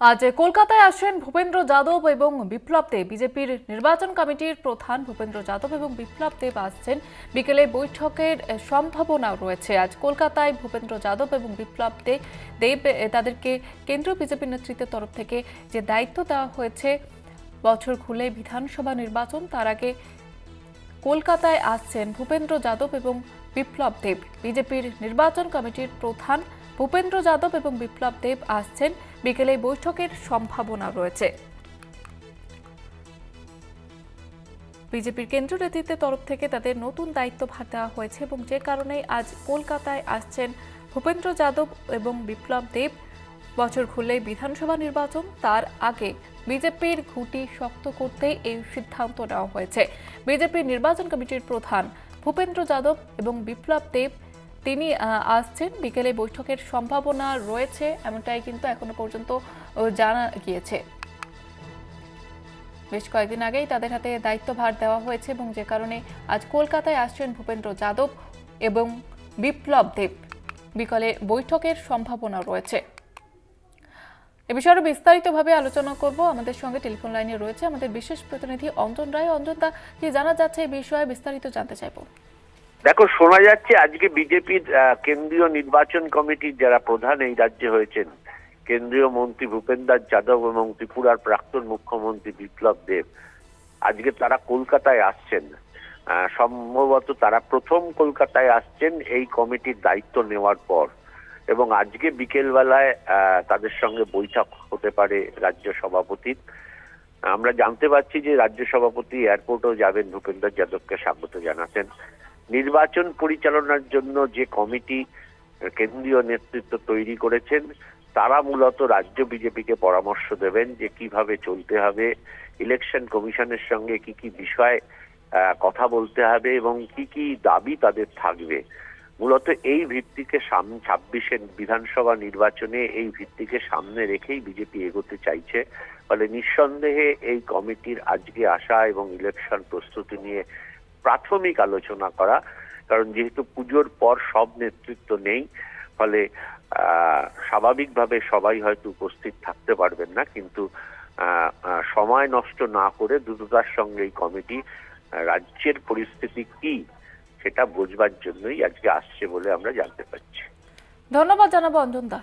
আজ কলকাতায় আসেন ভূপেন্দ্র যাদব এবং বিপ্লব দেব। বিজেপির নির্বাচন কমিটির প্রধান ভূপেন্দ্র যাদব এবং বিপ্লব দেব আসছেন। বিকেলে বৈঠকের সম্ভাবনা রয়েছে। আজ কলকাতায় ভূপেন্দ্র যাদব এবং বিপ্লব দেব তাদেরকে কেন্দ্রীয় বিজেপি নেতৃত্বের তরফ থেকে যে দায়িত্ব দেওয়া হয়েছে, বছর খুলে বিধানসভা নির্বাচন, তার আগে কলকাতায় আসছেন ভূপেন্দ্র যাদব এবং বিপ্লব দেব। বিজেপির নির্বাচন কমিটির প্রধান ভূপেন্দ্র যাদব এবং বিপ্লব দেব আসছেন। বিকেলে বৈঠকের সম্ভাবনা রয়েছে। বিজেপির কেন্দ্রীয় নেতৃত্বের তরফ থেকে তাদের নতুন দায়িত্বভার দেওয়া হয়েছে এবং যে কারণে আজ কলকাতায় আসছেন ভূপেন্দ্র যাদব এবং বিপ্লব দেব। বছর খুললেই বিধানসভা নির্বাচন, তার আগে বিজেপির ঘুঁটি শক্ত করতে এই সিদ্ধান্ত নেওয়া হয়েছে। বিজেপির নির্বাচন কমিটির প্রধান ভূপেন্দ্র যাদব এবং বিপ্লব দেব তিনি আসছেন। বিকেলে বৈঠকের সম্ভাবনা রয়েছে, এমনটাই কিন্তু এখনও পর্যন্ত জানা গিয়েছে। বেশ কয়েকদিন আগেই তাদের হাতে দায়িত্বভার দেওয়া হয়েছে এবং যে কারণে আজ কলকাতায় আসছেন ভূপেন্দ্র যাদব এবং বিপ্লব দেব। বিকালে বৈঠকের সম্ভাবনা রয়েছে। এ বিষয়ে আরও বিস্তারিতভাবে আলোচনা করব। আমাদের সঙ্গে টেলিফোন লাইনে রয়েছে আমাদের বিশেষ প্রতিনিধি অঞ্জন রায়। অঞ্জন দা, কি জানা যাচ্ছে এই বিষয়ে? বিস্তারিত জানতে চাইব। দেখো, শোনা যাচ্ছে আজকে বিজেপির কেন্দ্রীয় নির্বাচন কমিটির যারা প্রধান এই রাজ্যে হয়েছেন, কেন্দ্রীয় মন্ত্রী ভূপেন্দ্র যাদব এবং ত্রিপুরার প্রাক্তন মুখ্যমন্ত্রী বিপ্লব দেব, আজকে তারা কলকাতায় আসছেন। সম্ভবত তারা প্রথম কলকাতায় আসছেন এই কমিটির দায়িত্ব নেওয়ার পর এবং আজকে বিকেলবেলায় তাদের সঙ্গে বৈঠক হতে পারে রাজ্য সভাপতির। আমরা জানতে পারছি যে রাজ্য সভাপতি এয়ারপোর্টেও যাবেন, ভূপেন্দ্র যাদবকে স্বাগত জানাতেন নির্বাচন পরিচালনার জন্য যে কমিটি, কেন্দ্রীয় নেতৃত্ব তৈরি করেছেন, তারা মূলত রাজ্য বিজেপিকে পরামর্শ দেবেন যে কীভাবে চলতে হবে, ইলেকশন কমিশনের সঙ্গে কি কি বিষয় কথা বলতে হবে এবং কি কি দাবি তাদের থাকবে। মূলত এই ভিত্তিকে সামনে ছাব্বিশের বিধানসভা নির্বাচনে এই ভিত্তিকে সামনে রেখেই বিজেপি এগোতে চাইছে। ফলে নিঃসন্দেহে এই কমিটির আজকে আসা এবং ইলেকশন প্রস্তুতি নিয়ে প্রাথমিক আলোচনা করা, কারণ যেহেতু পুজোর পর সব নেতৃত্ব নেই, ফলে স্বাভাবিকভাবে সবাই হয়তো উপস্থিত থাকতে পারবেন না, কিন্তু সময় নষ্ট না করে দ্রুততার সঙ্গে এই কমিটি রাজ্যের পরিস্থিতি কি সেটা বোঝবার জন্যই আজকে আসছে বলে আমরা জানতে পারছি। ধন্যবাদ জানাব অঞ্জন দা